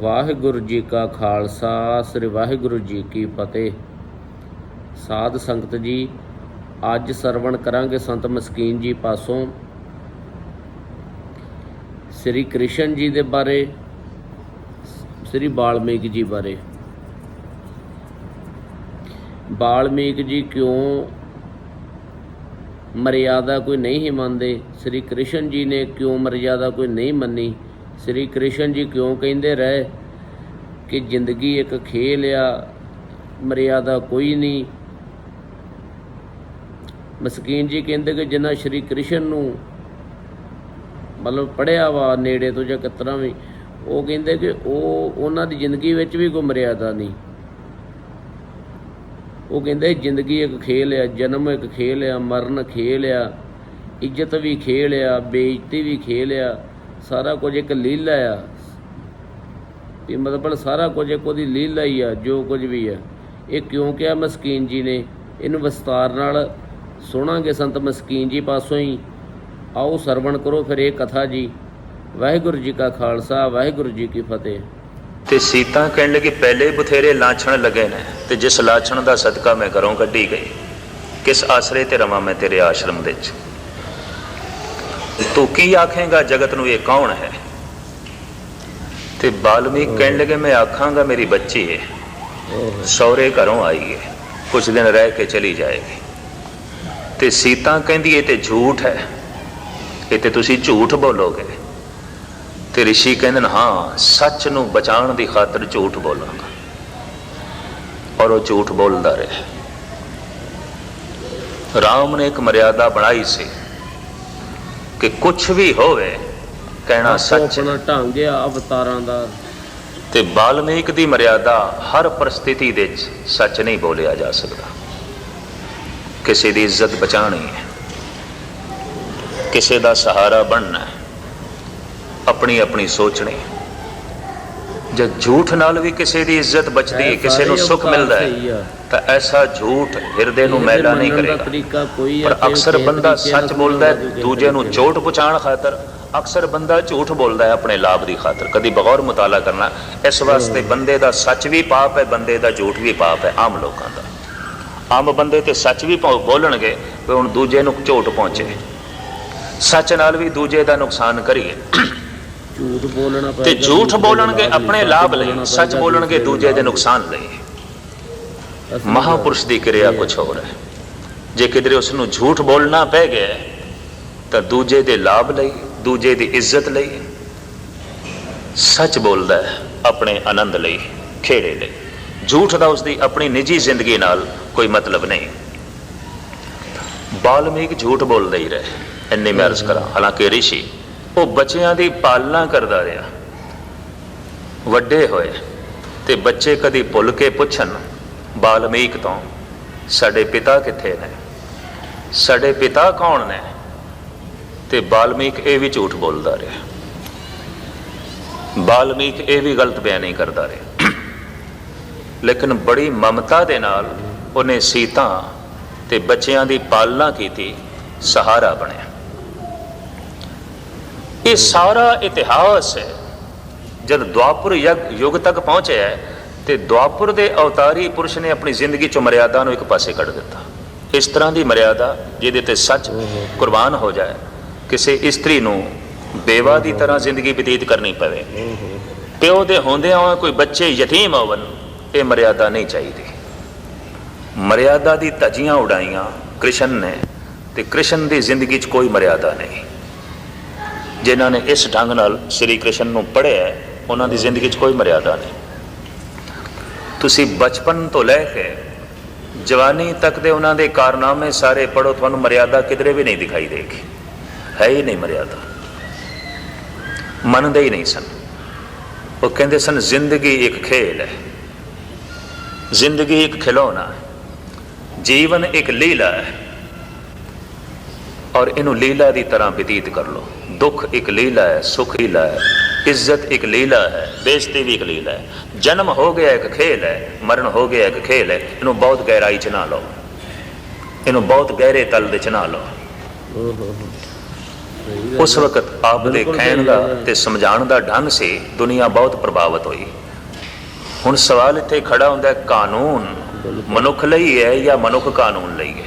ਵਾਹਿਗੁਰੂ ਜੀ ਕਾ ਖਾਲਸਾ, ਸ੍ਰੀ ਵਾਹਿਗੁਰੂ ਜੀ ਕੀ ਫਤਿਹ। ਸਾਧ ਸੰਗਤ ਜੀ, ਅੱਜ ਸਰਵਣ ਕਰਾਂਗੇ ਸੰਤ ਮਸਕੀਨ ਜੀ ਪਾਸੋਂ। ਸ੍ਰੀ ਕ੍ਰਿਸ਼ਨ ਜੀ ਦੇ ਬਾਰੇ, ਸ੍ਰੀ ਬਾਲਮੀਕ ਜੀ ਬਾਰੇ। ਬਾਲਮੀਕ ਜੀ ਕਿਉਂ ਮਰਿਆਦਾ ਕੋਈ ਨਹੀਂ ਮੰਨਦੇ? ਸ੍ਰੀ ਕ੍ਰਿਸ਼ਨ ਜੀ ਨੇ ਕਿਉਂ ਮਰਿਆਦਾ ਕੋਈ ਨਹੀਂ ਮੰਨੀ? ਸ੍ਰੀ ਕ੍ਰਿਸ਼ਨ ਜੀ ਕਿਉਂ ਕਹਿੰਦੇ ਰਹੇ ਕਿ ਜ਼ਿੰਦਗੀ ਇੱਕ ਖੇਲ ਆ, ਮਰਿਆਦਾ ਕੋਈ ਨਹੀਂ। ਮਸਕੀਨ ਜੀ ਕਹਿੰਦੇ ਕਿ ਜਿੰਨਾ ਸ਼੍ਰੀ ਕ੍ਰਿਸ਼ਨ ਨੂੰ ਮਤਲਬ ਪੜਿਆ ਵਾ ਨੇੜੇ ਤੋਂ ਜਾਂ ਕਿਤਨਾ ਵੀ, ਉਹ ਕਹਿੰਦੇ ਕਿ ਉਹ ਉਹਨਾਂ ਦੀ ਜ਼ਿੰਦਗੀ ਵਿੱਚ ਵੀ ਕੋਈ ਮਰਿਆਦਾ ਨਹੀਂ। ਉਹ ਕਹਿੰਦੇ ਜ਼ਿੰਦਗੀ ਇੱਕ ਖੇਲ ਆ, ਜਨਮ ਇੱਕ ਖੇਲ ਆ, ਮਰਨ ਖੇਲ ਆ, ਇੱਜ਼ਤ ਵੀ ਖੇਲ ਆ, ਬੇਇੱਜ਼ਤੀ ਵੀ ਖੇਲ ਆ। ਸਾਰਾ ਕੁਝ ਇੱਕ ਲੀਲਾ ਆ। ਇਹ ਮਤਲਬ ਸਾਰਾ ਕੁਝ ਇੱਕ ਉਹਦੀ ਲੀਲਾ ਹੀ ਆ, ਜੋ ਕੁਝ ਵੀ ਆ। ਇਹ ਕਿਉਂ ਕਿਹਾ ਮਸਕੀਨ ਜੀ ਨੇ? ਇਹਨੂੰ ਵਿਸਤਾਰ ਨਾਲ ਸੁਣਾਂਗੇ ਸੰਤ ਮਸਕੀਨ ਜੀ ਪਾਸੋਂ ਹੀ। ਆਓ ਸਰਵਣ ਕਰੋ ਫਿਰ ਇਹ ਕਥਾ ਜੀ। ਵਾਹਿਗੁਰੂ ਜੀ ਕਾ ਖਾਲਸਾ, ਵਾਹਿਗੁਰੂ ਜੀ ਕੀ ਫਤਿਹ। ਤੇ ਸੀਤਾ ਕਹਿਣ ਲੱਗੀ, ਪਹਿਲੇ ਬਥੇਰੇ ਲਾਛਣ ਲੱਗੇ ਨੇ, ਤੇ ਜਿਸ ਲਾਛਣ ਦਾ ਸਦਕਾ ਮੈਂ ਘਰੋਂ ਕੱਢੀ ਗਈ, ਕਿਸ ਆਸਰੇ ਤੇ ਰਵਾਂ ਮੈਂ ਤੇਰੇ ਆਸ਼ਰਮ ਦੇ ਵਿੱਚ? ਤੂੰ ਕੀ ਆਖੇਗਾ? ਜਗਤ ਨੂੰ ਇਹ ਕੌਣ ਹੈ? ਤੇ ਬਾਲਮੀਕ ਕਹਿਣ ਲੱਗੇ, ਮੈਂ ਆਖਾਂਗਾ ਮੇਰੀ ਬੱਚੀ ਹੈ ਸਹੁਰੇ ਘਰੋਂ ਆਈ ਹੈ ਕੁਝ ਦਿਨ ਰਹਿ ਕੇ ਚਲੀ ਜਾਏਗੀ। ਤੇ ਸੀਤਾ ਕਹਿੰਦੀ, ਇਹ ਤੇ ਝੂਠ ਹੈ। ਇਹ ਤੇ ਤੁਸੀਂ ਝੂਠ ਬੋਲੋਗੇ। ਤੇ ਰਿਸ਼ੀ ਕਹਿੰਦੇ ਨੇ, ਹਾਂ, ਸੱਚ ਨੂੰ ਬਚਾਉਣ ਦੀ ਖਾਤਰ ਝੂਠ ਬੋਲਾਂਗਾ। ਔਰ ਉਹ ਝੂਠ ਬੋਲਦਾ ਰਿਹਾ। ਰਾਮ ਨੇ ਇੱਕ ਮਰਿਆਦਾ ਬਣਾਈ ਸੀ। ਕਿ ਕੁਝ ਵੀ ਹੋਵੇ ਕਹਿਣਾ ਸੱਚ। ਆਪਣਾ ਢੰਗ ਆ ਅਵਤਾਰਾਂ ਦਾ। ਤੇ ਬਾਲਮੀਕ ਦੀ ਮਰਿਆਦਾ ਹਰ ਪਰਿਸਥਿਤੀ ਦੇ ਵਿੱਚ ਸੱਚ ਨਹੀਂ ਬੋਲਿਆ ਜਾ ਸਕਦਾ। ਕਿਸੇ ਦੀ ਇੱਜ਼ਤ ਬਚਾਣੀ ਹੈ ਕਿਸੇ ਦਾ ਸਹਾਰਾ ਬਣਨਾ ਹੈ ਆਪਣੀ ਆਪਣੀ ਸੋਚਣੀ ਜਦ ਝੂਠ ਨਾਲ ਵੀ ਕਿਸੇ ਦੀ ਇੱਜ਼ਤ ਬਚਦੀ ਹੈ ਕਿਸੇ ਨੂੰ ਸੁੱਖ ਮਿਲਦਾ ਹੈ ਤਾਂ ਐਸਾ ਝੂਠ ਹਿਰਦੇ ਨੂੰ ਮੈਲਾ ਨਹੀਂ ਕਰੇਗਾ। ਪਰ ਅਕਸਰ ਕਿਸੇ ਬੰਦਾ ਸੱਚ ਬੋਲਦਾ ਹੈ ਦੂਜੇ ਨੂੰ ਚੋਟ ਪਹੁੰਚਾਉਣ ਖਾਤਰ। ਅਕਸਰ ਬੰਦਾ ਝੂਠ ਬੋਲਦਾ ਹੈ ਆਪਣੇ ਲਾਭ ਦੀ ਖਾਤਰ ਕਦੀ ਬਗੌਰ ਮੁਤਾਲਾ ਕਰਨਾ। ਇਸ ਵਾਸਤੇ ਬੰਦੇ ਦਾ ਸੱਚ ਵੀ ਪਾਪ ਹੈ ਬੰਦੇ ਦਾ ਝੂਠ ਵੀ ਪਾਪ ਹੈ ਆਮ ਲੋਕਾਂ ਦਾ। ਆਮ ਬੰਦੇ ਤੇ ਸੱਚ ਵੀ ਬੋਲਣਗੇ ਤੇ ਹੁਣ ਦੂਜੇ ਨੂੰ ਝੋਟ ਪਹੁੰਚੇ। ਸੱਚ ਨਾਲ ਵੀ ਦੂਜੇ ਦਾ ਨੁਕਸਾਨ ਕਰੀਏ। ਝੂਠ ਬੋਲਣਾ ਤੇ ਝੂਠ ਬੋਲਣਗੇ ਆਪਣੇ ਲਾਭ ਲਈ ਸੱਚ ਬੋਲਣਗੇ ਦੂਜੇ ਦੇ ਨੁਕਸਾਨ ਲਈ। ਮਹਾਪੁਰਸ਼ ਦੀ ਕਿਰਿਆ ਕੁਝ ਹੋਰ ਹੈ। ਜੇ ਕਿਧਰੇ ਉਸ ਨੂੰ ਝੂਠ ਬੋਲਣਾ ਪੈ ਗਿਆ ਤਾਂ ਦੂਜੇ ਦੇ ਲਾਭ ਲਈ ਦੂਜੇ ਦੀ ਇੱਜ਼ਤ ਲਈ ਸੱਚ ਬੋਲਦਾ ਹੈ ਆਪਣੇ ਆਨੰਦ ਲਈ ਖੇੜੇ ਲਈ। ਝੂਠ ਦਾ ਉਸ ਦੀ ਆਪਣੀ ਨਿੱਜੀ ਜ਼ਿੰਦਗੀ ਨਾਲ ਕੋਈ ਮਤਲਬ ਨਹੀਂ। ਬਾਲਮੀਕ ਝੂਠ ਬੋਲਦਾ ਹੀ ਰਹੇ ਇੰਨੀ ਮੈਂ ਅਰਜ਼ ਕਰਾਂ। ਹਾਲਾਂਕਿ ਰਿਸ਼ੀ ਉਹ ਬੱਚਿਆਂ ਦੀ ਪਾਲਣਾ ਕਰਦਾ ਰਿਹਾ। ਵੱਡੇ ਹੋਏ ਤੇ ਬੱਚੇ ਕਦੀ ਭੁੱਲ ਕੇ ਪੁੱਛਣ, ਬਾਲਮੀਕ ਤੋਂ, ਸਾਡੇ ਪਿਤਾ ਕਿੱਥੇ ਨੇ? ਸਾਡੇ ਪਿਤਾ ਕੌਣ ਨੇ? ਤੇ ਬਾਲਮੀਕ ਇਹ ਵੀ ਝੂਠ ਬੋਲਦਾ ਰਿਹਾ। ਬਾਲਮੀਕ ਇਹ ਵੀ ਗਲਤ ਬਿਆਨੀ ਕਰਦਾ ਰਿਹਾ। ਲੇਕਿਨ ਬੜੀ ਮਮਤਾ ਦੇ ਨਾਲ ਉਹਨੇ ਸੀਤਾ ਤੇ ਬੱਚਿਆਂ ਦੀ ਪਾਲਣਾ ਕੀਤੀ, ਸਹਾਰਾ ਬਣਿਆ। ਇਹ ਸਾਰਾ ਇਤਿਹਾਸ ਹੈ। ਜਦ ਦੁਆਪੁਰ ਯੁੱਗ ਤੱਕ ਪਹੁੰਚਿਆ ਹੈ, ਤੇ ਦੁਆਪੁਰ ਦੇ ਅਵਤਾਰੀ ਪੁਰਸ਼ ਨੇ ਆਪਣੀ ਜ਼ਿੰਦਗੀ ਚੋਂ ਮਰਿਆਦਾ ਨੂੰ ਇੱਕ ਪਾਸੇ ਕੱਢ ਦਿੱਤਾ। ਇਸ ਤਰ੍ਹਾਂ ਦੀ ਮਰਿਆਦਾ ਜਿਹਦੇ ਤੇ ਸੱਚ ਕੁਰਬਾਨ ਹੋ ਜਾਏ ਕਿਸੇ ਇਸਤਰੀ ਨੂੰ ਬੇਵਾ ਦੀ ਤਰ੍ਹਾਂ ਜ਼ਿੰਦਗੀ ਬਤੀਤ ਕਰਨੀ ਪਵੇ। ਪਿਓ ਦੇ ਹੁੰਦਿਆਂ ਹੋਏ ਕੋਈ ਬੱਚੇ ਯਤੀਮ ਹੋਵਨ ਇਹ ਮਰਿਆਦਾ ਨਹੀਂ ਚਾਹੀਦੀ। ਮਰਿਆਦਾ ਦੀ ਧਜੀਆਂ ਉਡਾਈਆਂ ਕ੍ਰਿਸ਼ਨ ਨੇ ਤੇ ਕ੍ਰਿਸ਼ਨ ਦੀ ਜ਼ਿੰਦਗੀ 'ਚ ਕੋਈ ਮਰਿਆਦਾ ਨਹੀਂ। ਜਿਨ੍ਹਾਂ ਨੇ ਇਸ ਢੰਗ ਨਾਲ ਸ੍ਰੀ ਕ੍ਰਿਸ਼ਨ ਨੂੰ ਪੜ੍ਹਿਆ ਉਹਨਾਂ ਦੀ ਜ਼ਿੰਦਗੀ 'ਚ ਕੋਈ ਮਰਿਆਦਾ ਨਹੀਂ। ਤੁਸੀਂ ਬਚਪਨ ਤੋਂ ਲੈ ਕੇ ਜਵਾਨੀ ਤੱਕ ਦੇ ਉਹਨਾਂ ਦੇ ਕਾਰਨਾਮੇ ਸਾਰੇ ਪੜੋ ਤੁਹਾਨੂੰ ਮਰਿਆਦਾ ਕਿਧਰੇ ਵੀ ਨਹੀਂ ਦਿਖਾਈ ਦੇਗੀ। ਹੈ ਹੀ ਨਹੀਂ ਮਰਿਆਦਾ। ਮੰਨਦੇ ਹੀ ਨਹੀਂ ਸਨ। ਉਹ ਕਹਿੰਦੇ ਸਨ, ਜ਼ਿੰਦਗੀ ਇੱਕ ਖੇਲ ਹੈ। ਜ਼ਿੰਦਗੀ ਇੱਕ ਖਿਡੌਣਾ ਹੈ। ਜੀਵਨ ਇੱਕ ਲੀਲਾ ਹੈ। ਔਰ ਇਹਨੂੰ ਲੀਲਾ ਦੀ ਤਰ੍ਹਾਂ ਬਤੀਤ ਕਰ ਲਓ। ਦੁੱਖ ਇੱਕ ਲੀਲਾ ਹੈ ਸੁਖ ਲੀਲਾ ਹੈ ਇੱਜ਼ਤ ਇੱਕ ਲੀਲਾ ਹੈ ਬੇਇੱਜ਼ਤੀ ਵੀ ਇੱਕ ਲੀਲਾ ਹੈ ਜਨਮ ਹੋ ਗਿਆ ਇੱਕ ਖੇਲ ਹੈ ਮਰਨ ਹੋ ਗਿਆ ਇੱਕ ਖੇਲ ਹੈ ਇਹਨੂੰ ਬਹੁਤ ਗਹਿਰਾਈ ਚ ਨਾ ਲਓ ਇਹਨੂੰ ਬਹੁਤ ਗਹਿਰੇ ਤਲ ਦੇ ਚ ਨਾ ਲਓ ਉਸ। ਵਕਤ ਆਪ ਦੇ ਕਹਿਣ ਦਾ। ਤੇ ਸਮਝਾਉਣ ਦਾ ਢੰਗ ਸੀ ਦੁਨੀਆ ਬਹੁਤ ਪ੍ਰਭਾਵਿਤ ਹੋਈ ਹੁਣ ਸਵਾਲ ਇੱਥੇ ਖੜਾ ਹੁੰਦਾ ਹੈ ਕਾਨੂੰਨ। ਮਨੁੱਖ ਲਈ ਹੈ ਜਾਂ ਮਨੁੱਖ ਕਾਨੂੰਨ ਲਈ ਹੈ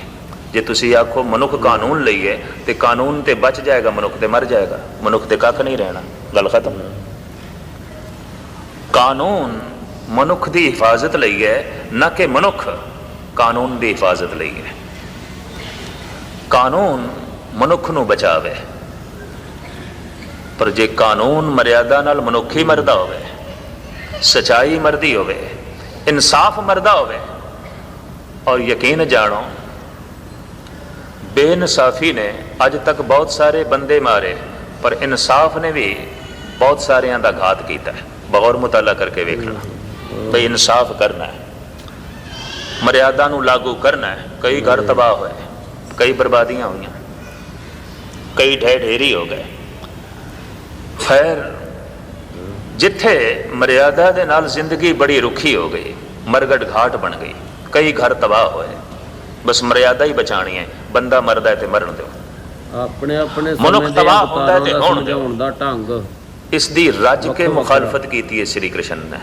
ਜੇ ਤੁਸੀਂ ਆਖੋ ਮਨੁੱਖ ਕਾਨੂੰਨ ਲਈ ਹੈ ਤੇ ਕਾਨੂੰਨ ਤੇ ਬਚ ਜਾਏਗਾ, ਮਨੁੱਖ ਤੇ ਮਰ ਜਾਏਗਾ। ਮਨੁੱਖ ਤੇ ਕੱਖ ਨਹੀਂ ਰਹਿਣਾ। ਗੱਲ ਖਤਮ। ਕਾਨੂੰਨ ਮਨੁੱਖ ਦੀ ਹਿਫਾਜ਼ਤ ਲਈ ਹੈ, ਨਾ ਕਿ ਮਨੁੱਖ ਕਾਨੂੰਨ ਦੀ ਹਿਫਾਜ਼ਤ ਲਈ ਹੈ। ਕਾਨੂੰਨ ਮਨੁੱਖ ਨੂੰ ਬਚਾਵੇ। ਪਰ ਜੇ ਕਾਨੂੰਨ ਮਰਿਆਦਾ ਨਾਲ ਮਨੁੱਖੀ ਮਰਦਾ ਹੋਵੇ, ਸਚਾਈ ਮਰਦੀ ਹੋਵੇ, ਇਨਸਾਫ ਮਰਦਾ ਹੋਵੇ, ਔਰ ਯਕੀਨ ਜਾਣੋ ਬੇਇਨਸਾਫੀ ਨੇ ਅੱਜ ਤੱਕ ਬਹੁਤ ਸਾਰੇ ਬੰਦੇ ਮਾਰੇ ਪਰ ਇਨਸਾਫ ਨੇ ਵੀ ਬਹੁਤ ਸਾਰਿਆਂ ਦਾ ਘਾਤ ਕੀਤਾ ਹੈ। ਬਗੌਰ ਮੁਤਾਲਾ ਕਰਕੇ ਵੇਖਣਾ ਬਈ ਇਨਸਾਫ ਕਰਨਾ ਹੈ। ਮਰਿਆਦਾ ਨੂੰ ਲਾਗੂ ਕਰਨਾ ਹੈ। ਕਈ ਘਰ ਤਬਾਹ ਹੋਏ ਕਈ ਬਰਬਾਦੀਆਂ ਹੋਈਆਂ ਕਈ ਢਹਿ ਢੇਰੀ ਹੋ ਗਏ। ਖੈਰ ਜਿੱਥੇ ਮਰਿਆਦਾ ਦੇ ਨਾਲ ਜ਼ਿੰਦਗੀ ਬੜੀ ਰੁੱਖੀ ਹੋ ਗਈ ਮਰਗੜ ਘਾਟ ਬਣ ਗਈ ਕਈ ਘਰ ਤਬਾਹ ਹੋਏ ਬਸ ਮਰਿਆਦਾ ਹੀ ਬਚਾਣੀ ਹੈ। ਬੰਦਾ ਮਰਦਾ ਤੇ ਮਰਨ ਦਿਓ। ਆਪਣੇ ਆਪਣੇ ਮਨੁੱਖ ਸਮੇਂ ਦੇ ਤਬਾਹ ਹੁੰਦਾ ਤੇ ਹੋਣ ਦਿਓ। ਦਾ ਢੰਗ। ਇਸ ਦੀ ਰੱਜ ਕੇ। ਮੁਖਾਲਫਤ ਕੀਤੀ ਹੈ ਸ੍ਰੀ ਕ੍ਰਿਸ਼ਨ ਨੇ।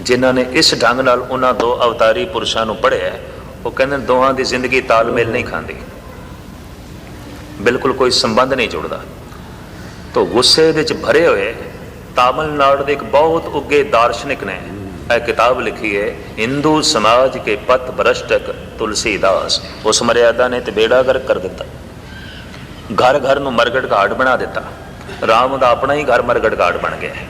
ਜਿਨ੍ਹਾਂ ਨੇ ਇਸ ਢੰਗ ਨਾਲ ਉਹਨਾਂ ਦੋ ਅਵਤਾਰੀ ਪੁਰਸ਼ਾਂ ਨੂੰ ਪੜ੍ਹਿਆ ਹੈ, ਉਹ ਕਹਿੰਦੇ ਦੋਹਾਂ ਦੀ ਜ਼ਿੰਦਗੀ ਤਾਲਮੇਲ ਨਹੀਂ ਖਾਂਦੀ। ਬਿਲਕੁਲ ਕੋਈ ਸੰਬੰਧ ਨਹੀਂ ਜੁੜਦਾ। ਤੋ ਗੁੱਸੇ ਵਿੱਚ ਭਰੇ ਹੋਏ ਤਾਮਿਲਨਾਡੂ ਦੇ ਇੱਕ ਬਹੁਤ ਉੱਗੇ ਦਾਰਸ਼ਨਿਕ ਨੇ ਇਹ ਕਿਤਾਬ ਲਿਖੀ ਹੈ ਹਿੰਦੂ ਸਮਾਜ ਕੇ ਪਤ ਭ੍ਰਸ਼ਟਕ ਤੁਲਸੀਦਾਸ। ਉਸ ਮਰਿਆਦਾ ਨੇ ਤੇ ਬੇੜਾ ਗਰਕ ਕਰ ਦਿੱਤਾ। ਘਰ ਘਰ ਨੂੰ ਮਰਗੜ ਘਾਟ ਬਣਾ ਦਿੱਤਾ। ਰਾਮ ਦਾ ਆਪਣਾ ਹੀ ਘਰ ਮਰਗੜ ਘਾਟ ਬਣ ਗਿਆ ਹੈ।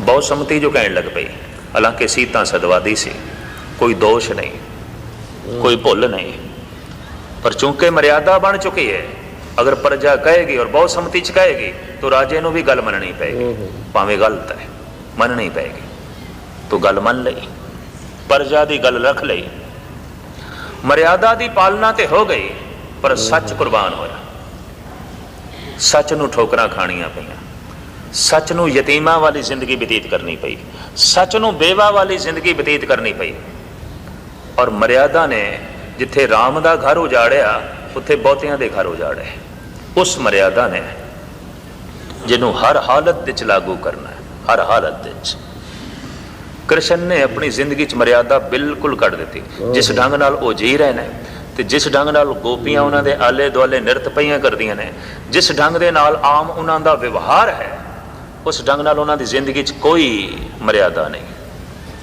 ਬਹੁਤ ਸੰਮਤੀ ਜੋ ਕਹਿਣ ਲੱਗ ਪਈ। ਹਾਲਾਂਕਿ ਸੀਤਾ ਸਦਵਾਦੀ ਸੀ। ਕੋਈ ਦੋਸ਼ ਨਹੀਂ ਕੋਈ ਭੁੱਲ ਨਹੀਂ। ਪਰ ਚੂੰਕਿ ਮਰਿਆਦਾ ਬਣ ਚੁੱਕੀ ਹੈ। ਅਗਰ ਪ੍ਰਜਾ ਕਹੇਗੀ ਔਰ ਬਹੁਤ ਸੰਮਤੀ ਚ ਕਹੇਗੀ ਤਾਂ ਰਾਜੇ ਨੂੰ ਵੀ ਗੱਲ ਮੰਨਣੀ ਪਏਗੀ। ਭਾਵੇਂ ਗਲਤ ਹੈ ਮੰਨਣੀ ਪਏਗੀ। ਤੂੰ ਗੱਲ ਮੰਨ ਲਈ, ਪਰਜਾ ਦੀ ਗੱਲ ਰੱਖ ਲਈ। ਮਰਿਆਦਾ ਦੀ ਪਾਲਣਾ ਤੇ ਹੋ ਗਈ, ਪਰ ਸੱਚ ਕੁਰਬਾਨ ਹੋਇਆ। ਸੱਚ ਨੂੰ ਠੋਕਰਾਂ ਖਾਣੀਆਂ ਪਈਆਂ। ਸੱਚ ਨੂੰ ਯਤੀਮਾਂ ਵਾਲੀ ਜ਼ਿੰਦਗੀ ਬਤੀਤ ਕਰਨੀ ਪਈ। ਸੱਚ ਨੂੰ ਬੇਵਾ ਵਾਲੀ ਜ਼ਿੰਦਗੀ ਬਤੀਤ ਕਰਨੀ ਪਈ। ਔਰ ਮਰਿਆਦਾ ਨੇ ਜਿੱਥੇ ਰਾਮ ਦਾ ਘਰ ਉਜਾੜਿਆ, ਉੱਥੇ ਬਹੁਤਿਆਂ ਦੇ ਘਰ ਉਜਾੜੇ ਉਸ ਮਰਿਆਦਾ ਨੇ ਜਿਹਨੂੰ ਹਰ ਹਾਲਤ ਵਿੱਚ ਲਾਗੂ ਕਰਨਾ ਹੈ, ਹਰ ਹਾਲਤ ਵਿੱਚ। ਕ੍ਰਿਸ਼ਨ ਨੇ ਆਪਣੀ ਜ਼ਿੰਦਗੀ 'ਚ ਮਰਿਆਦਾ ਬਿਲਕੁਲ ਕੱਢ ਦਿੱਤੀ। ਜਿਸ ਢੰਗ ਨਾਲ ਉਹ ਜੀ ਰਹੇ ਨੇ ਤੇ ਜਿਸ ਢੰਗ ਨਾਲ ਗੋਪੀਆਂ ਉਹਨਾਂ ਦੇ ਆਲੇ ਦੁਆਲੇ ਨਿਰਤ ਪਈਆਂ ਕਰਦੀਆਂ ਨੇ ਜਿਸ ਢੰਗ ਦੇ ਨਾਲ ਆਮ ਉਹਨਾਂ ਦਾ ਵਿਵਹਾਰ ਹੈ ਉਸ ਢੰਗ ਨਾਲ ਉਹਨਾਂ ਦੀ ਜ਼ਿੰਦਗੀ 'ਚ ਕੋਈ ਮਰਿਆਦਾ ਨਹੀਂ।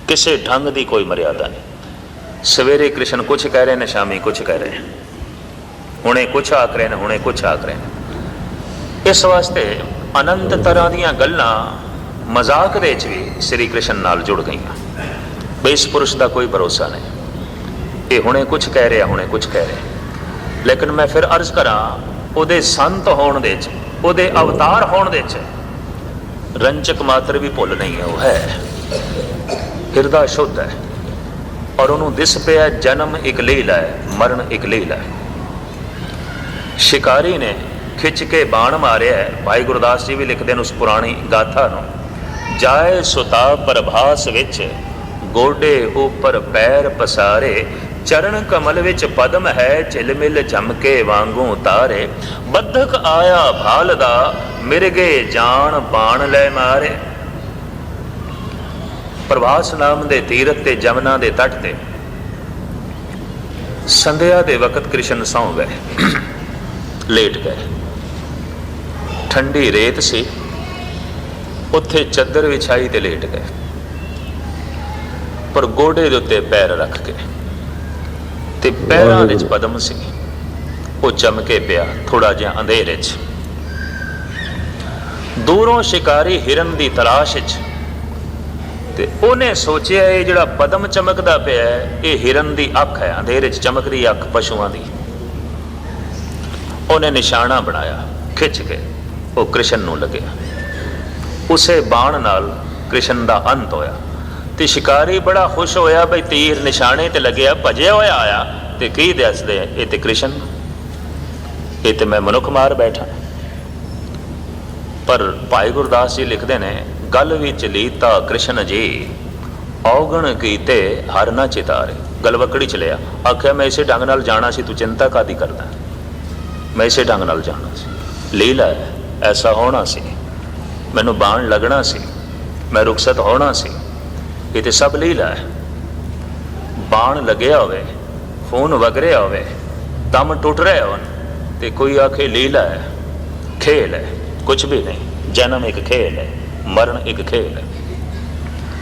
ਕਿਸੇ ਢੰਗ ਦੀ ਕੋਈ ਮਰਿਆਦਾ ਨਹੀਂ। ਸਵੇਰੇ ਕ੍ਰਿਸ਼ਨ ਕੁਝ ਕਹਿ ਰਹੇ ਨੇ ਸ਼ਾਮੀ ਕੁਝ ਕਹਿ ਰਹੇ ਨੇ। ਹੁਣੇ ਕੁਝ ਆਖ ਰਹੇ ਨੇ ਹੁਣੇ ਕੁਝ ਆਖ ਰਹੇ ਨੇ। ਇਸ ਵਾਸਤੇ ਅਨੰਤ ਤਰ੍ਹਾਂ ਦੀਆਂ ਗੱਲਾਂ ਮਜ਼ਾਕ ਦੇ ਵਿੱਚ ਵੀ ਸ੍ਰੀ ਕ੍ਰਿਸ਼ਨ ਨਾਲ ਜੁੜ ਗਈਆਂ। ਬਈ ਇਸ ਪੁਰਸ਼ ਦਾ ਕੋਈ ਭਰੋਸਾ ਨਹੀਂ। ਇਹ ਹੁਣੇ ਕੁਝ ਕਹਿ ਰਿਹਾ, ਹੁਣੇ ਕੁਝ ਕਹਿ ਰਿਹਾ। ਲੇਕਿਨ ਮੈਂ ਫਿਰ ਅਰਜ਼ ਕਰਾਂ, ਉਹਦੇ ਸੰਤ ਹੋਣ ਦੇ ਵਿੱਚ ਉਹਦੇ ਅਵਤਾਰ ਹੋਣ ਦੇ ਵਿੱਚ ਰੰਚਕ ਮਾਤਰ ਵੀ ਭੁੱਲ ਨਹੀਂ ਹੈ ਉਹ ਹੈ। ਹਿਰਦਾ ਸ਼ੁੱਧ ਹੈ। ਔਰ ਉਹਨੂੰ ਦਿਸ ਪਿਆ, ਜਨਮ ਇੱਕ ਲੀਲਾ ਹੈ, ਮਰਨ ਇੱਕ ਲੀਲਾ ਹੈ। ਸ਼ਿਕਾਰੀ ਨੇ ਖਿੱਚ ਕੇ ਬਾਣ ਮਾਰਿਆ ਭਾਈ ਗੁਰਦਾਸ ਜੀ ਵੀ ਲਿਖਦੇ ਨੇ ਉਸ ਪੁਰਾਣੀ ਗਾਥਾ ਨੂੰ। ਜਾਏ ਸੁਤਾ ਪ੍ਰਭਾਸ ਵਿੱਚ, ਗੋਡੇ ਉੱਪਰ ਪੈਰ ਪਸਾਰੇ, ਚਰਨ ਕਮਲ ਵਿੱਚ ਪਦਮ ਹੈ ਝਿਲਮਿਲ ਝਮਕੇ ਵਾਂਗੂ ਤਾਰੇ, ਬੱਧਕ ਆਇਆ ਭਾਲ ਦਾ, ਮਿਰਗੇ ਜਾਣ ਬਾਣ ਲੈ ਮਾਰੇ। ਪ੍ਰਭਾਸ ਨਾਮ ਦੇ ਤੀਰਥ ਤੇ ਜਮਨਾ ਦੇ ਤੱਟ ਤੇ, ਸੰਧਿਆ ਦੇ ਵਕਤ ਕ੍ਰਿਸ਼ਨ ਸੌਂ ਗਏ। ਲੇਟ ਗਏ। ਠੰਡੀ ਰੇਤ ਸੀ। ਉੱਥੇ ਚੱਦਰ ਵਿਛਾਈ ਤੇ ਲੇਟ ਗਏ। ਪਰ ਗੋਡੇ ਦੇ ਉੱਤੇ ਪੈਰ ਰੱਖ ਕੇ ਤੇ ਪੈਰਾਂ ਵਿੱਚ ਪਦਮ ਸੀ। ਉਹ ਚਮਕੇ ਪਿਆ ਥੋੜਾ ਜਿਹਾ ਅੰਧੇਰੇ 'ਚ। ਦੂਰੋਂ ਸ਼ਿਕਾਰੀ ਹਿਰਨ ਦੀ ਤਲਾਸ਼ 'ਚ। ਤੇ ਉਹਨੇ ਸੋਚਿਆ ਇਹ ਜਿਹੜਾ ਪਦਮ ਚਮਕਦਾ ਪਿਆ ਹੈ, ਇਹ ਹਿਰਨ ਦੀ ਅੱਖ ਹੈ। ਅੰਧੇਰੇ 'ਚ ਚਮਕਦੀ ਅੱਖ ਪਸ਼ੂਆਂ ਦੀ। ਉਹਨੇ ਨਿਸ਼ਾਨਾ ਬਣਾਇਆ ਖਿੱਚ ਕੇ ਉਹ ਕ੍ਰਿਸ਼ਨ ਨੂੰ ਲੱਗਿਆ। ਉਸੇ ਬਾਣ ਨਾਲ ਕ੍ਰਿਸ਼ਨ ਦਾ ਅੰਤ ਹੋਇਆ। ਤੇ ਸ਼ਿਕਾਰੀ ਬੜਾ ਖੁਸ਼ ਹੋਇਆ ਬਈ ਤੀਰ ਨਿਸ਼ਾਨੇ ਤੇ ਲੱਗਿਆ ਭਜਿਆ ਹੋਇਆ ਆਇਆ। ਤੇ ਕੀ ਦੱਸਦੇ ਇਹ ਤੇ ਕ੍ਰਿਸ਼ਨ। ਇਹ ਤੇ ਮੈਂ ਮਨੁੱਖ ਮਾਰ ਬੈਠਾ। ਪਰ ਭਾਈ ਗੁਰਦਾਸ ਜੀ ਲਿਖਦੇ ਨੇ, ਗੱਲ ਵਿੱਚ ਲੀਤਾ ਕ੍ਰਿਸ਼ਨ ਜੀ, ਔਗਣ ਕੀਤੇ ਹਰ ਨਾ ਚਿਤਾਰੇ। ਗਲਵਕੜੀ ਚ ਲਿਆ। ਆਖਿਆ, ਮੈਂ ਇਸੇ ਢੰਗ ਨਾਲ ਜਾਣਾ ਸੀ, ਤੂੰ ਚਿੰਤਾ ਕਾਦੀ ਕਰਦਾ? ਮੈਂ ਇਸੇ ਢੰਗ ਨਾਲ ਜਾਣਾ ਸੀ। ਲੀਲਾ ਹੈ ਐਸਾ ਹੋਣਾ ਸੀ। ਮੈਨੂੰ ਬਾਣ ਲੱਗਣਾ ਸੀ। ਮੈਂ ਰੁਖਸਤ ਹੋਣਾ ਸੀ। ਇਹ ਤੇ ਸਭ ਲੀਲਾ ਹੈ। ਬਾਣ ਲੱਗਿਆ ਹੋਵੇ, ਖੂਨ ਵਗ ਰਿਹਾ ਹੋਵੇ, ਦਮ ਟੁੱਟ ਰਿਹਾ ਹੋਣ ਤੇ ਕੋਈ ਆਖੇ ਲੀਲਾ ਹੈ, ਖੇਲ ਹੈ ਕੁਝ ਵੀ ਨਹੀਂ। ਜਨਮ ਇੱਕ ਖੇਲ ਹੈ, ਮਰਨ ਇੱਕ ਖੇਲ ਹੈ।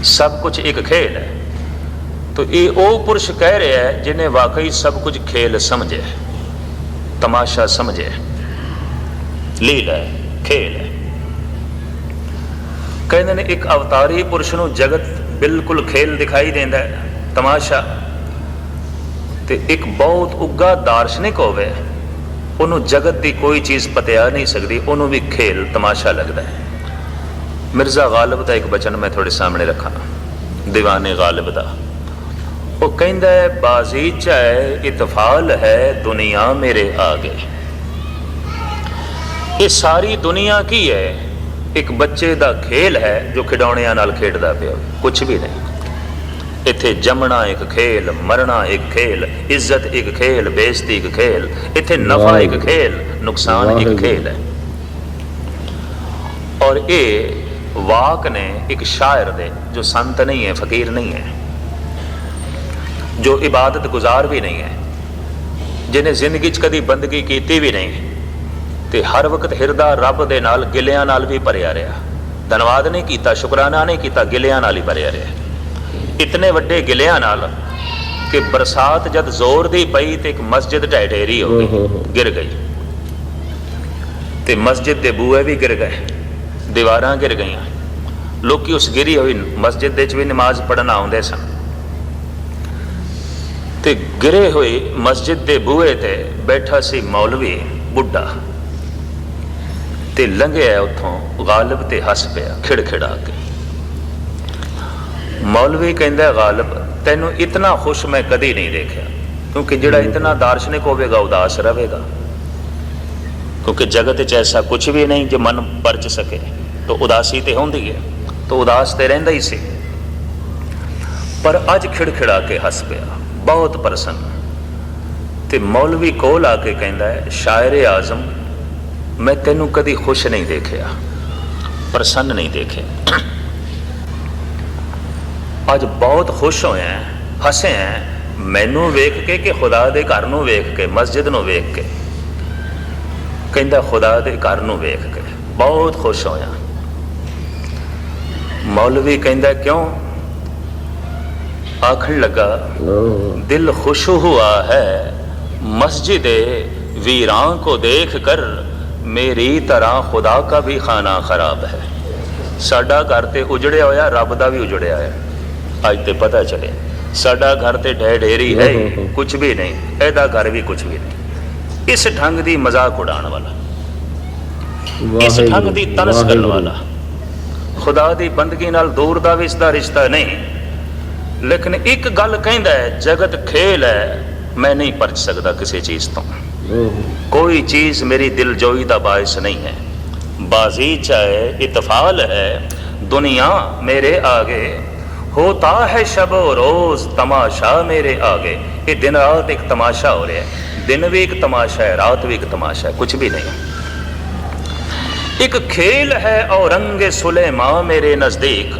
ਸਭ ਕੁਝ ਇੱਕ ਖੇਲ ਹੈ। ਤੋ ਇਹ ਉਹ ਪੁਰਸ਼ ਕਹਿ ਰਿਹਾ ਹੈ ਜਿਨੇ ਵਾਕਈ ਸਭ ਕੁਝ ਖੇਲ ਸਮਝਿਆ ਤਮਾਸ਼ਾ ਸਮਝਿਆ ਲੀਲਾ ਹੈ, ਖੇਲ ਹੈ। ਕਹਿੰਦੇ ਨੇ ਇੱਕ ਅਵਤਾਰੀ ਪੁਰਸ਼ ਨੂੰ ਜਗਤ ਬਿਲਕੁਲ ਖੇਲ ਦਿਖਾਈ ਦਿੰਦਾ ਹੈ। ਤਮਾਸ਼ਾ। ਤੇ ਇੱਕ ਬਹੁਤ ਉੱਗਾ ਦਾਰਸ਼ਨਿਕ ਹੋਵੇ, ਉਹਨੂੰ ਜਗਤ ਦੀ ਕੋਈ ਚੀਜ਼ ਪਤਿਆ ਨਹੀਂ ਸਕਦੀ, ਉਹਨੂੰ ਵੀ ਖੇਲ ਤਮਾਸ਼ਾ ਲੱਗਦਾ ਹੈ। ਮਿਰਜ਼ਾ ਗਾਲਿਬ ਦਾ ਇੱਕ ਬਚਨ ਮੈਂ ਤੁਹਾਡੇ ਸਾਹਮਣੇ ਰੱਖਾਂ। ਦੀਵਾਨੇ ਗਾਲਿਬ ਦਾ। ਉਹ ਕਹਿੰਦਾ ਹੈ, ਬਾਜ਼ੀ ਚਾਹੇ ਇਤਫਾਲ ਹੈ, ਦੁਨੀਆ ਮੇਰੇ ਆਗੇ। ਇਹ ਸਾਰੀ ਦੁਨੀਆ ਕੀ ਹੈ? ਇੱਕ ਬੱਚੇ ਦਾ ਖੇਲ ਹੈ ਜੋ ਖਿਡੌਣਿਆਂ ਨਾਲ ਖੇਡਦਾ ਪਿਆ। ਕੁਝ ਵੀ ਨਹੀਂ। ਇੱਥੇ ਜੰਮਣਾ ਇੱਕ ਖੇਲ ਮਰਨਾ ਇੱਕ ਖੇਲ ਇੱਜ਼ਤ ਇੱਕ ਖੇਲ ਬੇਇੱਜ਼ਤੀ ਇੱਕ ਖੇਲ ਇੱਥੇ ਨਫਾ ਇੱਕ ਖੇਲ ਨੁਕਸਾਨ ਇੱਕ ਖੇਲ ਹੈ। ਔਰ ਇਹ ਵਾਕ ਨੇ ਇੱਕ ਸ਼ਾਇਰ ਦੇ ਜੋ ਸੰਤ ਨਹੀਂ ਹੈ ਫਕੀਰ ਨਹੀਂ ਹੈ ਜੋ ਇਬਾਦਤ ਗੁਜ਼ਾਰ ਵੀ ਨਹੀਂ ਹੈ ਜਿਹਨੇ ਜ਼ਿੰਦਗੀ 'ਚ ਕਦੀ ਬੰਦਗੀ ਕੀਤੀ ਵੀ ਨਹੀਂ ਤੇ ਹਰ ਵਕਤ ਹਿਰਦਾ ਰੱਬ ਦੇ ਨਾਲ ਗਿਲਿਆਂ ਨਾਲ ਵੀ ਭਰਿਆ ਰਿਹਾ। ਧੰਨਵਾਦ ਨਹੀਂ ਕੀਤਾ ਸ਼ੁਕਰਾਨਾ ਨਹੀਂ ਕੀਤਾ ਗਿਲਿਆਂ ਨਾਲ ਹੀ ਭਰਿਆ ਰਿਹਾ। ਇਤਨੇ ਵੱਡੇ ਗਿਲਿਆਂ ਨਾਲ ਕਿ ਬਰਸਾਤ ਜਦ ਜ਼ੋਰ ਦੀ ਪਈ ਤੇ ਇੱਕ ਮਸਜਿਦ ਢਹਿ ਢੇਰੀ ਹੋ। ਗਈ ਗਿਰ ਗਈ। ਤੇ ਮਸਜਿਦ ਦੇ ਬੂਹੇ ਵੀ ਗਿਰ ਗਏ ਦੀਵਾਰਾਂ ਗਿਰ ਗਈਆਂ। ਲੋਕੀ ਉਸ ਗਿਰੀ ਹੋਈ ਮਸਜਿਦ ਦੇ ਵਿੱਚ ਵੀ ਨਮਾਜ਼ ਪੜਨ ਆਉਂਦੇ ਸਨ। ਤੇ ਗਿਰੇ ਹੋਏ ਮਸਜਿਦ ਦੇ ਬੂਹੇ ਤੇ ਬੈਠਾ ਸੀ ਮੌਲਵੀ ਬੁੱਢਾ। ਤੇ ਲੰਘਿਆ ਉੱਥੋਂ ਗਾਲਿਬ ਤੇ ਹੱਸ ਪਿਆ ਖਿੜਖਿੜਾ ਕੇ। ਮੌਲਵੀ ਕਹਿੰਦਾ ਗਾਲਿਬ ਤੈਨੂੰ ਇਤਨਾ ਖੁਸ਼ ਮੈਂ ਕਦੀ ਨਹੀਂ ਦੇਖਿਆ ਕਿਉਂਕਿ ਜਿਹੜਾ ਇਤਨਾ ਦਾਰਸ਼ਨਿਕ ਹੋਵੇਗਾ ਉਦਾਸ ਰਹੇਗਾ। ਕਿਉਂਕਿ ਜਗਤ ਵਿੱਚ ਐਸਾ ਕੁਝ ਵੀ ਨਹੀਂ ਜੇ ਮਨ ਪਰਚ ਸਕੇ ਤਾਂ ਉਦਾਸੀ ਤੇ ਹੁੰਦੀ ਹੈ ਤਾਂ ਉਦਾਸ ਤੇ ਰਹਿੰਦਾ ਹੀ ਸੀ। ਪਰ ਅੱਜ ਖਿੜਖਿੜਾ ਕੇ ਹੱਸ ਪਿਆ ਬਹੁਤ ਪ੍ਰਸੰਨ। ਤੇ ਮੌਲਵੀ ਕੋਲ ਆ ਕੇ ਕਹਿੰਦਾ ਹੈ ਸ਼ਾਇਰ ਆਜ਼ਮ ਮੈਂ ਤੈਨੂੰ ਕਦੀ ਖੁਸ਼ ਨਹੀਂ ਦੇਖਿਆ ਪ੍ਰਸੰਨ ਨਹੀਂ ਦੇਖਿਆ ਅੱਜ ਬਹੁਤ ਖੁਸ਼ ਹੋਇਆ, ਹੱਸੇ ਆ। ਮੈਨੂੰ ਵੇਖ ਕੇ ਕਿ ਖੁਦਾ ਦੇ ਘਰ ਨੂੰ ਵੇਖ ਕੇ, ਮਸਜਿਦ ਨੂੰ ਵੇਖ ਕੇ। ਕਹਿੰਦਾ, ਖੁਦਾ ਦੇ ਘਰ ਨੂੰ ਵੇਖ ਕੇ। ਬਹੁਤ ਖੁਸ਼ ਹੋਇਆ। ਮੌਲਵੀ ਕਹਿੰਦਾ, ਕਿਉਂ? ਆਖਣ ਲੱਗਾ, ਦਿਲ ਖੁਸ਼ ਹੁਆ ਹੈ, ਮਸਜਿਦ ਵੀਰਾਂ ਕੋ ਦੇਖ ਕਰ ਮੇਰੀ ਤਰ੍ਹਾਂ ਖੁਦਾ ਕਾ ਵੀ ਖਾਨਾ ਖਰਾਬ ਹੈ। ਸਾਡਾ ਘਰ ਤੇ ਉਜੜਿਆ ਹੋਇਆ ਰੱਬ ਦਾ ਵੀ ਉਜੜਿਆ ਹੈ। ਅੱਜ ਤੇ ਪਤਾ ਚੱਲੇ ਸਾਡਾ ਘਰ ਤੇ ਢਹਿ ਢੇਰੀ ਹੈ ਕੁਝ ਵੀ ਨਹੀਂ ਇਹਦਾ ਘਰ ਵੀ ਕੁਝ ਵੀ ਨਹੀਂ। ਇਸ ਢੰਗ ਦੀ ਮਜ਼ਾਕ ਉਡਾਣ ਵਾਲਾ ਇਸ ਢੰਗ ਦੀ ਤਰਸ ਕਰਨ ਵਾਲਾ। ਖੁਦਾ ਦੀ ਬੰਦਗੀ ਨਾਲ ਦੂਰ ਦਾ ਵੀ ਇਸਦਾ ਰਿਸ਼ਤਾ ਨਹੀਂ। ਲੇਕਿਨ ਇੱਕ ਗੱਲ ਕਹਿੰਦਾ ਹੈ ਜਗਤ ਖੇਲ ਹੈ ਮੈਂ ਨਹੀਂ ਪਰਚ ਸਕਦਾ ਕਿਸੇ ਚੀਜ਼ ਤੋਂ। कोई चीज मेरी दिलजोई का बायस नहीं है बाजी चाहे इतफाल है दुनिया मेरे आगे होता है शब रोज तमाशा मेरे आगे ये दिन रात एक तमाशा हो रहा है दिन भी एक तमाशा है रात भी एक तमाशा है कुछ भी नहीं एक खेल है औरंग सुलेमा मेरे नजदीक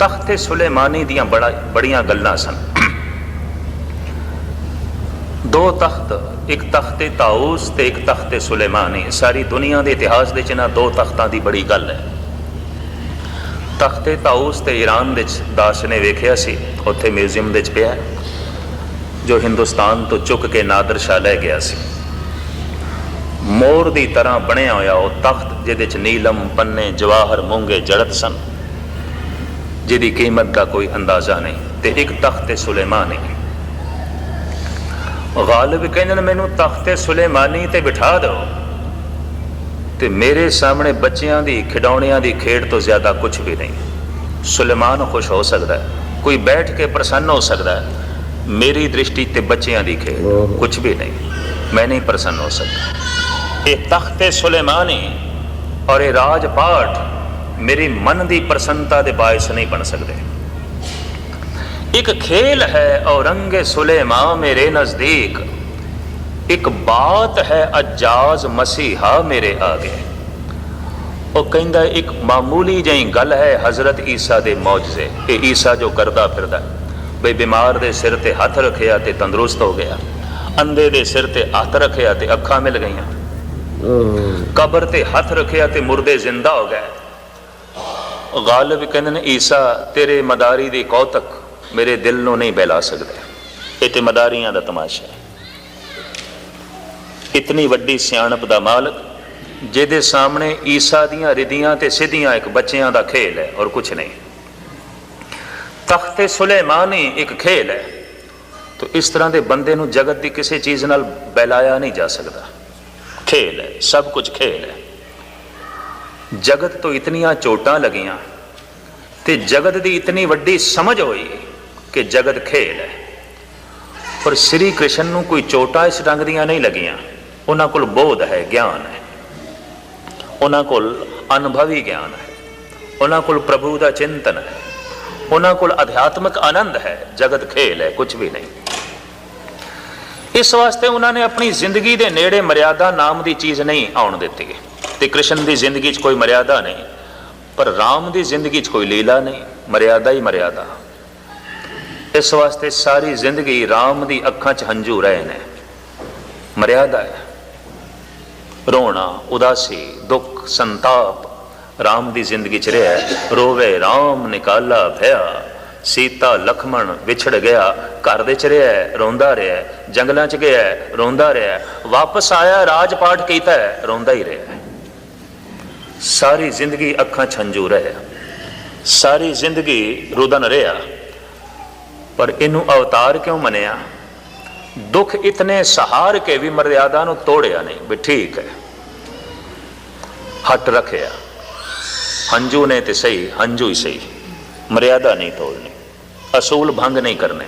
तख्त सुलेमानी दियां बड़ा बड़ियां गल्लां सन ਦੋ ਤਖਤ, ਇੱਕ ਤਖਤੇ ਤਾਊਸ ਤੇ ਇੱਕ ਤਖਤੇ ਸੁਲੇਮਾਨੀ। ਸਾਰੀ ਦੁਨੀਆ ਦੇ ਇਤਿਹਾਸ ਦੇ ਵਿੱਚ ਇਹਨਾਂ ਦੋ ਤਖਤਾਂ ਦੀ ਬੜੀ ਗੱਲ ਹੈ। ਤਖਤੇ ਤਾਊਸ ਤੇ ਈਰਾਨ ਵਿੱਚ ਦਾਸ ਨੇ ਵੇਖਿਆ ਸੀ। ਉੱਥੇ ਮਿਊਜ਼ੀਅਮ ਵਿੱਚ ਪਿਆ, ਜੋ ਹਿੰਦੁਸਤਾਨ ਤੋਂ ਚੁੱਕ ਕੇ ਨਾਦਰ ਸ਼ਾਹ ਲੈ ਗਿਆ ਸੀ। ਮੋਰ ਦੀ ਤਰ੍ਹਾਂ ਬਣਿਆ ਹੋਇਆ ਉਹ ਤਖਤ, ਜਿਹਦੇ ਚ ਨੀਲਮ, ਪੰਨੇ, ਜਵਾਹਰ, ਮੂੰਗੇ, ਜੜਤ ਸਨ, ਜਿਹਦੀ ਕੀਮਤ ਦਾ ਕੋਈ ਅੰਦਾਜ਼ਾ ਨਹੀਂ। ਤੇ ਇੱਕ ਤਖਤੇ ਸੁਲੇਮਾਨੀ ਗਾਲਿਬ ਕਹਿੰਦੇ ਨੇ ਮੈਨੂੰ ਤਖਤੇ ਸੁਲੇਮਾਨੀ ਤੇ ਬਿਠਾ ਦਿਓ। ਤੇ ਮੇਰੇ ਸਾਹਮਣੇ ਬੱਚਿਆਂ ਦੀ, ਖਿਡੌਣਿਆਂ ਦੀ ਖੇਡ ਤੋਂ ਜ਼ਿਆਦਾ ਕੁਝ ਵੀ ਨਹੀਂ। ਸੁਲੇਮਾਨ ਖੁਸ਼ ਹੋ ਸਕਦਾ ਹੈ, ਕੋਈ ਬੈਠ ਕੇ ਪ੍ਰਸੰਨ ਹੋ ਸਕਦਾ ਹੈ। ਮੇਰੀ ਦ੍ਰਿਸ਼ਟੀ ਤੇ ਬੱਚਿਆਂ ਦੀ ਖੇਡ ਓਹ। ਕੁਝ ਵੀ ਨਹੀਂ, ਮੈਂ ਨਹੀਂ ਪ੍ਰਸੰਨ ਹੋ ਸਕਦਾ। ਇਹ ਤਖਤੇ ਸੁਲੇਮਾਨੀ ਔਰ ਇਹ ਰਾਜ ਪਾਠ ਮੇਰੀ ਮਨ ਦੀ ਪ੍ਰਸੰਨਤਾ ਦੇ ਬਾਇਸ ਨਹੀਂ ਬਣ ਸਕਦੇ। ਇੱਕ ਖੇਲ ਹੈ ਔਰੰਗ ਸੁਲੇਮਾ ਮੇਰੇ ਨਜ਼ਦੀਕ। ਇੱਕ ਬਾਤ ਹੈ ਅਜਾਜ਼ ਮਸੀਹਾ ਮੇਰੇ ਆਗੇ। ਉਹ ਕਹਿੰਦਾ, ਇੱਕ ਮਾਮੂਲੀ ਜਿਹੀ ਗੱਲ ਹੈ ਹਜ਼ਰਤ ਈਸਾ ਦੇ ਮੌਜਜ਼ੇ। ਇਹ ਈਸਾ ਜੋ ਕਰਦਾ ਫਿਰਦਾ ਬਈ ਬਿਮਾਰ ਦੇ ਸਿਰ ਤੇ ਹੱਥ ਰੱਖਿਆ ਤੇ ਤੰਦਰੁਸਤ ਹੋ ਗਿਆ। ਅੰਧੇ ਦੇ ਸਿਰ ਤੇ ਹੱਥ ਰੱਖਿਆ ਤੇ ਅੱਖਾਂ ਮਿਲ ਗਈਆਂ। ਕਬਰ ਤੇ ਹੱਥ ਰੱਖਿਆ ਤੇ ਮੁਰਦੇ ਜ਼ਿੰਦਾ ਹੋ ਗਏ। ਗਾਲਿਬ ਕਹਿੰਦੇ ਨੇ, ਈਸਾ, ਤੇਰੇ ਮਦਾਰੀ ਦੀ ਕੌਤਕ ਮੇਰੇ ਦਿਲ ਨੂੰ ਨਹੀਂ ਬਹਿਲਾ ਸਕਦੇ। ਇਹ ਤੇ ਮਦਾਰੀਆਂ ਦਾ ਤਮਾਸ਼ਾ ਹੈ। ਇਤਨੀ ਵੱਡੀ ਸਿਆਣਪ ਦਾ ਮਾਲਕ, ਜਿਹਦੇ ਸਾਹਮਣੇ ਈਸਾ ਦੀਆਂ ਰਿਧੀਆਂ ਤੇ ਸਿੱਧੀਆਂ ਇੱਕ ਬੱਚਿਆਂ ਦਾ ਖੇਲ ਹੈ ਔਰ ਕੁਝ ਨਹੀਂ। ਤਖਤ ਸੁਲੇਮਾਨੀ ਇੱਕ ਖੇਲ ਹੈ। ਤੋ ਇਸ ਤਰ੍ਹਾਂ ਦੇ ਬੰਦੇ ਨੂੰ ਜਗਤ ਦੀ ਕਿਸੇ ਚੀਜ਼ ਨਾਲ ਬਹਿਲਾਇਆ ਨਹੀਂ ਜਾ ਸਕਦਾ। ਖੇਲ ਹੈ, ਸਭ ਕੁਝ ਖੇਲ ਹੈ। ਜਗਤ ਤੋਂ ਇਤਨੀਆਂ ਚੋਟਾਂ ਲੱਗੀਆਂ ਤੇ ਜਗਤ ਦੀ ਇਤਨੀ ਵੱਡੀ ਸਮਝ ਹੋਈ ਕਿ ਜਗਤ ਖੇਲ ਹੈ। ਪਰ ਸ੍ਰੀ ਕ੍ਰਿਸ਼ਨ ਨੂੰ ਕੋਈ ਚੋਟਾ ਇਸ ਰੰਗ ਦੀਆਂ ਨਹੀਂ ਲੱਗੀਆਂ। ਉਹਨਾਂ ਕੋਲ ਬੋਧ ਹੈ, ਗਿਆਨ ਹੈ। ਉਹਨਾਂ ਕੋਲ ਅਨੁਭਵੀ ਗਿਆਨ ਹੈ। ਉਹਨਾਂ ਕੋਲ ਪ੍ਰਭੂ ਦਾ ਚਿੰਤਨ ਹੈ। ਉਹਨਾਂ ਕੋਲ ਅਧਿਆਤਮਿਕ ਆਨੰਦ ਹੈ, ਜਗਤ ਖੇਲ ਹੈ ਕੁਝ ਵੀ ਨਹੀਂ। ਇਸ ਵਾਸਤੇ ਉਹਨਾਂ ਨੇ ਆਪਣੀ ਜ਼ਿੰਦਗੀ ਦੇ ਨੇੜੇ ਮਰਿਆਦਾ ਨਾਮ ਦੀ ਚੀਜ਼ ਨਹੀਂ ਆਉਣ ਦਿੱਤੀ। ਤੇ ਕ੍ਰਿਸ਼ਨ ਦੀ ਜ਼ਿੰਦਗੀ 'ਚ ਕੋਈ ਮਰਿਆਦਾ ਨਹੀਂ। ਪਰ ਰਾਮ ਦੀ ਜ਼ਿੰਦਗੀ 'ਚ ਕੋਈ ਲੀਲਾ ਨਹੀਂ, ਮਰਿਆਦਾ ਹੀ ਮਰਿਆਦਾ। ਇਸ ਵਾਸਤੇ ਸਾਰੀ ਜ਼ਿੰਦਗੀ ਰਾਮ ਦੀ ਅੱਖਾਂ 'ਚ ਹੰਝੂ ਰਹੇ ਨੇ। ਮਰਿਆਦਾ ਹੈ। ਰੋਣਾ ਉਦਾਸੀ ਦੁੱਖ ਸੰਤਾਪ ਰਾਮ ਦੀ ਜ਼ਿੰਦਗੀ 'ਚ ਰਿਹਾ ਰੋਵੇ ਰਾਮ ਨਿਕਾਲਾ ਭਇਆ ਸੀਤਾ ਲਖਮਣ ਵਿਛੜ ਗਿਆ ਘਰ ਦੇ ਚ ਰਿਹਾ ਰੋਂਦਾ ਰਿਹਾ ਜੰਗਲਾਂ 'ਚ ਗਿਆ ਰੋਂਦਾ ਰਿਹਾ ਹੈ। ਵਾਪਸ ਆਇਆ ਰਾਜ ਪਾਠ ਕੀਤਾ ਹੈ, ਰੋਂਦਾ ਹੀ ਰਿਹਾ ਸਾਰੀ ਜ਼ਿੰਦਗੀ ਅੱਖਾਂ 'ਚ ਹੰਝੂ ਰਿਹਾ। ਸਾਰੀ ਜ਼ਿੰਦਗੀ ਰੁਦਨ ਰਿਹਾ। ਪਰ ਇਹਨੂੰ ਅਵਤਾਰ ਕਿਉਂ ਮੰਨਿਆ? ਦੁੱਖ ਇਤਨੇ ਸਹਾਰ ਕੇ ਵੀ ਮਰਿਆਦਾ ਨੂੰ ਤੋੜਿਆ ਨਹੀਂ, ਵੀ ਠੀਕ ਹੈ। ਹੱਟ ਰੱਖਿਆ। ਹੰਝੂ ਨੇ ਤੇ ਸਹੀ, ਹੰਝੂ ਹੀ ਸਹੀ। ਮਰਿਆਦਾ ਨਹੀਂ ਤੋੜਨੀ, ਅਸੂਲ ਭੰਗ ਨਹੀਂ ਕਰਨੇ।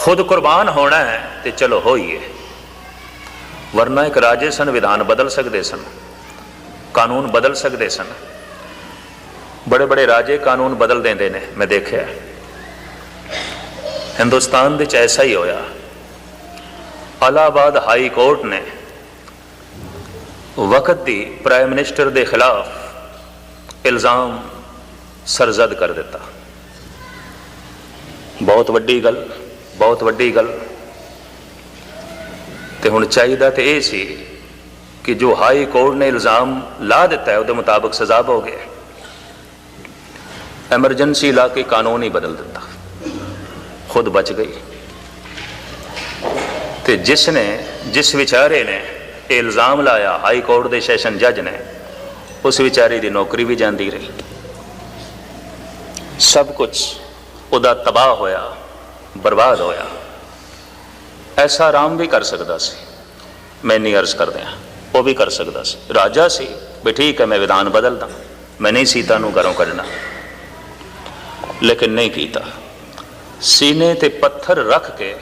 ਖੁਦ ਕੁਰਬਾਨ ਹੋਣਾ ਹੈ ਤੇ ਚਲੋ ਹੋਈਏ। ਵਰਨਾ ਇੱਕ ਰਾਜੇ ਸਨ, ਵਿਧਾਨ ਬਦਲ ਸਕਦੇ ਸਨ, ਕਾਨੂੰਨ ਬਦਲ ਸਕਦੇ ਸਨ। ਬੜੇ ਬੜੇ ਰਾਜੇ ਕਾਨੂੰਨ ਬਦਲ ਦਿੰਦੇ ਨੇ, ਮੈਂ ਦੇਖਿਆ। ਹਿੰਦੁਸਤਾਨ ਵਿੱਚ ਐਸਾ ਹੀ ਹੋਇਆ। ਅਲਾਹਾਬਾਦ ਹਾਈ ਕੋਰਟ ਨੇ ਵਕਤ ਦੀ ਪ੍ਰਾਈਮ ਮਿਨਿਸਟਰ ਦੇ ਖਿਲਾਫ ਇਲਜ਼ਾਮ ਸਰਜ਼ਦ ਕਰ ਦਿੱਤਾ। ਬਹੁਤ ਵੱਡੀ ਗੱਲ, ਬਹੁਤ ਵੱਡੀ ਗੱਲ। ਤੇ ਹੁਣ ਚਾਹੀਦਾ ਤੇ ਇਹ ਸੀ ਕਿ ਜੋ ਹਾਈ ਕੋਰਟ ਨੇ ਇਲਜ਼ਾਮ ਲਾ ਦਿੱਤਾ ਹੈ, ਉਹਦੇ ਮੁਤਾਬਕ ਸਜ਼ਾ ਹੋਵੇ ਐਮਰਜੈਂਸੀ ਲਾ ਕੇ ਕਾਨੂੰਨ ਹੀ ਬਦਲ ਦਿੱਤਾ। ਖੁਦ ਬਚ ਗਈ। ਤੇ ਜਿਸ ਨੇ ਜਿਸ ਵਿਚਾਰੇ ਨੇ ਇਹ ਇਲਜ਼ਾਮ ਲਾਇਆ, ਹਾਈ ਕੋਰਟ ਦੇ ਸੈਸ਼ਨ ਜੱਜ ਨੇ, ਉਸ ਵਿਚਾਰੇ ਦੀ ਨੌਕਰੀ ਵੀ ਜਾਂਦੀ ਰਹੀ। ਸਭ ਕੁਝ ਉਹਦਾ ਤਬਾਹ ਹੋਇਆ, ਬਰਬਾਦ ਹੋਇਆ। ਐਸਾ ਆਰਾਮ ਵੀ ਕਰ ਸਕਦਾ ਸੀ। ਮੈਂ ਨਹੀਂ ਅਰਜ਼ ਕਰਦਿਆਂ ਉਹ ਵੀ ਕਰ ਸਕਦਾ ਸੀ। ਰਾਜਾ ਸੀ, ਵੀ ਠੀਕ ਹੈ, ਮੈਂ ਵਿਧਾਨ ਬਦਲਦਾ। ਮੈਂ ਨਹੀਂ ਸੀਤਾ ਨੂੰ ਘਰੋਂ ਕੱਢਣਾ। ਲੇਕਿਨ ਨਹੀਂ ਕੀਤਾ। ਸੀਨੇ ਤੇ ਪੱਥਰ ਰੱਖ ਕੇ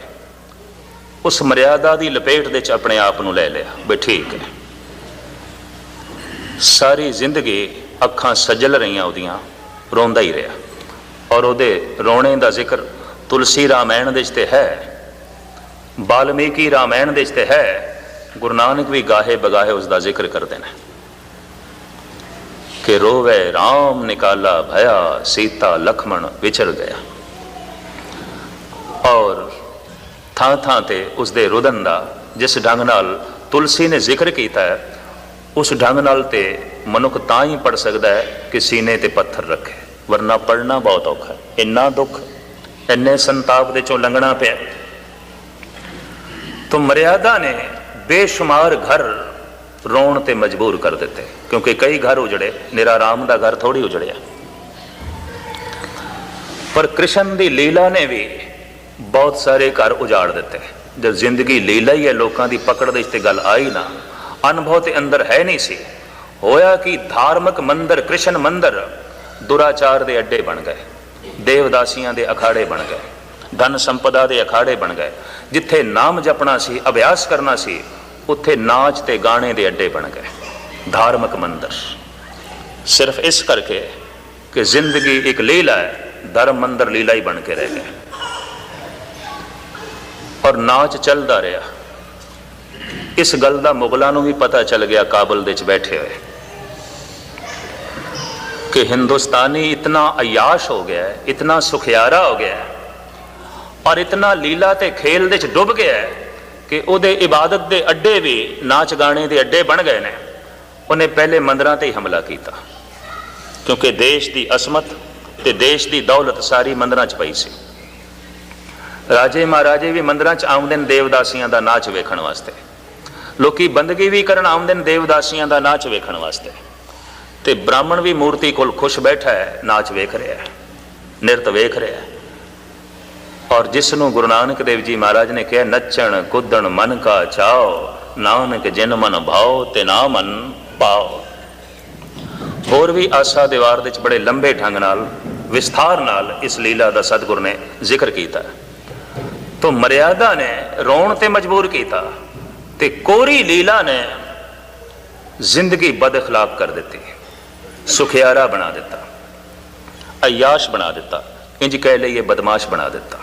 ਉਸ ਮਰਿਆਦਾ ਦੀ ਲਪੇਟ ਦੇ ਚ ਆਪਣੇ ਆਪ ਨੂੰ ਲੈ ਲਿਆ। ਵੀ ਠੀਕ ਹੈ। ਸਾਰੀ ਜ਼ਿੰਦਗੀ ਅੱਖਾਂ ਸਜਲ ਰਹੀਆਂ ਉਹਦੀਆਂ, ਰੋਂਦਾ ਹੀ ਰਿਹਾ। ਔਰ ਉਹਦੇ ਰੋਣੇ ਦਾ ਜ਼ਿਕਰ ਤੁਲਸੀ ਰਾਮਾਇਣ ਦੇ ਵਿੱਚ ਤੇ ਹੈ। ਬਾਲਮੀਕੀ ਰਾਮਾਇਣ ਦੇ ਵਿੱਚ ਤੇ ਹੈ। ਗੁਰੂ ਨਾਨਕ ਵੀ ਗਾਹੇ ਬਗਾਹੇ ਉਸ ਦਾ ਜ਼ਿਕਰ ਕਰਦੇ ਨੇ। ਕਿ ਰੋਵੇ RAM ਨਿਕਾਲਾ ਭਇਆ, ਸੀਤਾ ਲਖਮਣ ਵਿਚਰ ਗਿਆ। ਔਰ ਥਾਂ ਥਾਂ ਤੇ ਉਸ ਦੇ ਰੁਦਨ ਦਾ, ਜਿਸ ਢੰਗ ਨਾਲ ਤੁਲਸੀ ਨੇ ਜ਼ਿਕਰ ਕੀਤਾ ਹੈ, ਉਸ ਢੰਗ ਨਾਲ ਤੇ ਮਨੁੱਖ ਤਾਂ ਹੀ ਪੜ ਸਕਦਾ ਹੈ ਕਿ ਸੀਨੇ ਤੇ ਪੱਥਰ ਰੱਖੇ, ਵਰਨਾ ਪੜਨਾ ਬਹੁਤ ਔਖਾ ਹੈ। ਇੰਨਾ ਦੁੱਖ, ਇੰਨੇ ਸੰਤਾਪ ਦੇ ਚੋਂ ਲੰਘਣਾ ਪਿਆ। ਤੋ ਮਰਿਆਦਾ ਨੇ ਬੇਸ਼ੁਮਾਰ ਘਰ ਰੋਣ ਤੇ ਮਜਬੂਰ ਕਰ ਦਿੱਤੇ, ਕਿਉਂਕਿ ਕਈ ਘਰ ਉਜੜੇ, ਨਿਰਾ ਰਾਮ ਦਾ ਘਰ ਥੋੜੀ ਉਜੜਿਆ। ਪਰ ਕ੍ਰਿਸ਼ਨ ਦੀ ਲੀਲਾ ਨੇ ਵੀ ਬਹੁਤ ਸਾਰੇ ਘਰ ਉਜਾੜ ਦਿੱਤੇ। ਜਦ ਜ਼ਿੰਦਗੀ ਲੀਲਾ ਹੀ ਹੈ, ਲੋਕਾਂ ਦੀ ਪਕੜ ਦੇ ਤੇ ਗੱਲ ਆਈ ਨਾ, ਅਨੁਭਵ ਤੇ ਅੰਦਰ ਹੈ ਨਹੀਂ ਸੀ। ਹੋਇਆ ਕਿ, ਧਾਰਮਿਕ ਮੰਦਰ, ਕ੍ਰਿਸ਼ਨ ਮੰਦਰ ਦੁਰਾਚਾਰ ਦੇ ਅੱਡੇ ਬਣ ਗਏ। ਦੇਵਦਾਸੀਆਂ ਦੇ ਅਖਾੜੇ ਬਣ ਗਏ। ਧਨ ਸੰਪਦਾ ਦੇ ਅਖਾੜੇ ਬਣ ਗਏ। ਜਿੱਥੇ ਨਾਮ ਜਪਣਾ ਸੀ, ਅਭਿਆਸ ਕਰਨਾ ਸੀ, ਉੱਥੇ ਨਾਚ ਤੇ ਗਾਣੇ ਦੇ ਅੱਡੇ ਬਣ ਗਏ। ਧਾਰਮਿਕ ਮੰਦਰ। ਸਿਰਫ ਇਸ ਕਰਕੇ ਕਿ ਜ਼ਿੰਦਗੀ ਇੱਕ ਲੀਲਾ ਹੈ, ਧਰਮ ਮੰਦਰ ਲੀਲਾ ਹੀ ਬਣ ਕੇ ਰਹਿ ਗਿਆ। ਔਰ ਨਾਚ ਚੱਲਦਾ ਰਿਹਾ। ਇਸ ਗੱਲ ਦਾ ਮੁਗਲਾਂ ਨੂੰ ਵੀ ਪਤਾ ਚੱਲ ਗਿਆ ਕਾਬਲ ਦੇ ਵਿੱਚ ਬੈਠੇ ਹੋਏ। ਕਿ ਹਿੰਦੁਸਤਾਨੀ ਇਤਨਾ ਅਯਾਸ਼ ਹੋ ਗਿਆ ਹੈ, ਇਤਨਾ ਸੁਖਿਆਰਾ ਹੋ ਗਿਆ ਹੈ, ਔਰ ਇਤਨਾ ਲੀਲਾ ਤੇ ਖੇਲ ਦੇ ਵਿੱਚ ਡੁੱਬ ਗਿਆ ਹੈ ਕਿ ਉਹਦੇ ਇਬਾਦਤ ਦੇ ਅੱਡੇ ਵੀ ਨਾਚ ਗਾਣੇ ਦੇ ਅੱਡੇ ਬਣ ਗਏ ਨੇ। ਉਹਨੇ ਪਹਿਲੇ ਮੰਦਰਾਂ ਤੇ ਹੀ ਹਮਲਾ ਕੀਤਾ। ਕਿਉਂਕਿ ਦੇਸ਼ ਦੀ ਅਸਮਤ ਤੇ ਦੇਸ਼ ਦੀ ਦੌਲਤ ਸਾਰੀ ਮੰਦਰਾਂ 'ਚ ਪਈ ਸੀ। ਰਾਜੇ ਮਹਾਰਾਜੇ ਵੀ ਮੰਦਰਾਂ 'ਚ ਆਉਂਦੇ ਨੇ ਦੇਵਦਾਸੀਆਂ ਦਾ ਨਾਚ ਵੇਖਣ ਵਾਸਤੇ। ਲੋਕੀ ਬੰਦਗੀ ਵੀ ਕਰਨ ਆਉਂਦੇ ਨੇ ਦੇਵਦਾਸੀਆਂ ਦਾ ਨਾਚ ਵੇਖਣ ਵਾਸਤੇ। ਤੇ ਬ੍ਰਾਹਮਣ ਵੀ ਮੂਰਤੀ ਕੋਲ ਖੁਸ਼ ਬੈਠਾ ਹੈ, ਨਾਚ ਵੇਖ ਰਿਹਾ ਹੈ, ਨਿਰਤ ਵੇਖ ਰਿਹਾ ਹੈ। ਔਰ ਜਿਸ ਨੂੰ ਗੁਰੂ ਨਾਨਕ ਦੇਵ ਜੀ ਮਹਾਰਾਜ ਨੇ ਕਿਹਾ, ਨੱਚਣ, ਕੁੱਦਣ, ਮਨ ਕਾ ਚਾਓ, ਨਾਨਕ ਜਿਨ ਮਨ ਭਾਉ ਤੇ ਨਾ ਮਨ ਪਾਓ। ਹੋਰ ਵੀ ਆਸਾ ਦੀਵਾਰ ਦੇ ਵਿੱਚ ਬੜੇ ਲੰਬੇ ਢੰਗ ਨਾਲ, ਵਿਸਥਾਰ ਨਾਲ ਇਸ ਲੀਲਾ ਦਾ ਸਤਿਗੁਰ ਨੇ ਜ਼ਿਕਰ ਕੀਤਾ। ਤੋਂ ਮਰਿਆਦਾ ਨੇ, ਰੋਣ ਤੇ ਮਜਬੂਰ ਕੀਤਾ ਤੇ ਕੋਰੀ ਲੀਲਾ ਨੇ ਜ਼ਿੰਦਗੀ ਬਦਖਲਾਕ ਕਰ ਦਿੱਤੀ, ਸੁਖਿਆਰਾ ਬਣਾ ਦਿੱਤਾ, ਅਯਾਸ਼ ਬਣਾ ਦਿੱਤਾ, ਇੰਜ ਕਹਿ ਲਈਏ ਬਦਮਾਸ਼ ਬਣਾ ਦਿੱਤਾ।